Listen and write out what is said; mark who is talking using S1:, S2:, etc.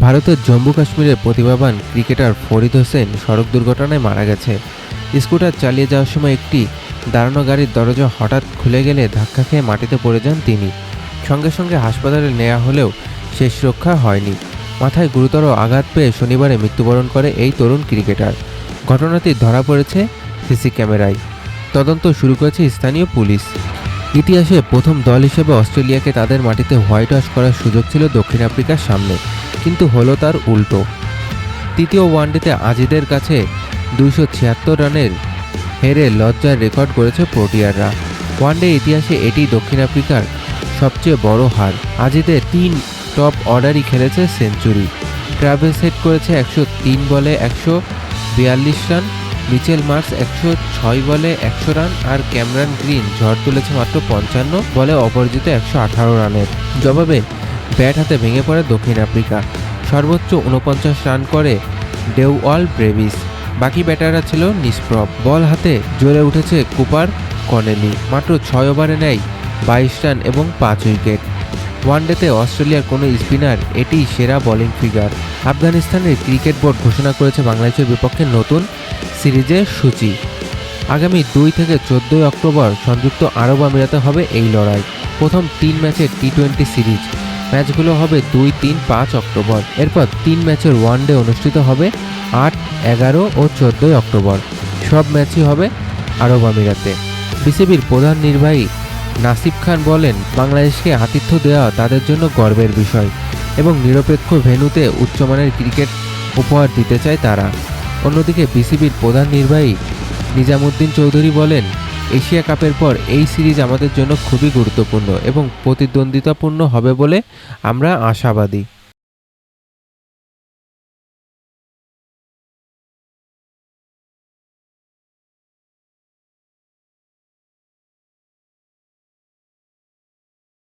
S1: ভারতের জম্মু কাশ্মীরের প্রতিভাবান ক্রিকেটার ফরিদ হোসেন সড়ক দুর্ঘটনায় মারা গেছে। স্কুটার চালিয়ে যাওয়ার সময় একটি দাঁড়ানো গাড়ির দরজা হঠাৎ খুলে গেলে ধাক্কা খেয়ে মাটিতে পড়ে যান তিনি। সঙ্গে সঙ্গে হাসপাতালে নেওয়া হলেও শেষ রক্ষা হয়নি। মাথায় গুরুতর আঘাত পেয়ে শনিবারে মৃত্যুবরণ করে এই তরুণ ক্রিকেটার। ঘটনাটি ধরা পড়েছে সিসি ক্যামেরায়। তদন্ত শুরু করেছে স্থানীয় পুলিশ। ইতিহাসে প্রথম দল হিসেবে অস্ট্রেলিয়াকে তাদের মাটিতে হোয়াইট ওয়াশ করার সুযোগ ছিল দক্ষিণ আফ্রিকার সামনে। কিন্তু হলো তার উল্টো। তৃতীয় ওয়ানডেতে আজিদের কাছে দুইশো ছিয়াত্তর রানের হেরে লজ্জার রেকর্ড করেছে প্রোটিয়াররা। ওয়ানডে ইতিহাসে এটি দক্ষিণ আফ্রিকার সবচেয়ে বড় হার। আজিদের তিন টপ অর্ডারই খেলেছে সেঞ্চুরি। ট্রাভেল সেট করেছে একশো তিন বলে একশো বিয়াল্লিশ রান, মিচেল মার্কস একশো ছয় বলে একশো রান, আর ক্যামরান গ্রিন ঝড় তুলেছে মাত্র পঞ্চান্ন বলে অপরাজিত একশো আঠারো রানের। জবাবে ব্যাট হাতে ভেঙে পড়ে দক্ষিণ আফ্রিকা। সর্বোচ্চ উনপঞ্চাশ রান করে ডেউওয়াল ব্রেভিস। বাকি ব্যাটাররা ছিল নিষ্প্রভ। বল হাতে জ্বলে উঠেছে কুপার কনেলি মাত্র ছয় ওভারে নেয় বাইশ রান এবং পাঁচ উইকেট। ওয়ানডেতে অস্ট্রেলিয়ার কোনো স্পিনার এটি সেরা বোলিং ফিগার। আফগানিস্তানের ক্রিকেট বোর্ড ঘোষণা করেছে বাংলাদেশের বিপক্ষে নতুন সিরিজের সূচি। আগামী দুই থেকে চোদ্দোই অক্টোবর সংযুক্ত আরব আমিরাতে হবে এই লড়াই। প্রথম তিন ম্যাচের টি টোয়েন্টি সিরিজ। ম্যাচগুলো হবে দুই, তিন, পাঁচ অক্টোবর। এরপর তিন ম্যাচের ওয়ানডে অনুষ্ঠিত হবে আট, এগারো ও চোদ্দোই অক্টোবর। সব ম্যাচই হবে আরব আমিরাতে। বিসিবির প্রধান নির্বাহী নাসিব খান বলেন, বাংলাদেশকে আতিথ্য দেওয়া তাদের জন্য গর্বের বিষয় এবং নিরপেক্ষ ভেন্যুতে উচ্চমানের ক্রিকেট উপহার দিতে চায় তারা। অন্যদিকে বিসিবির প্রধান নির্বাহী নিজামুদ্দিন চৌধুরী বলেন এশিয়া কাপের পর এই সিরিজ আমাদের জন্য খুবই গুরুত্বপূর্ণ এবং প্রতিদ্বন্দ্বিতাপূর্ণ হবে বলে আমরা আশাবাদী।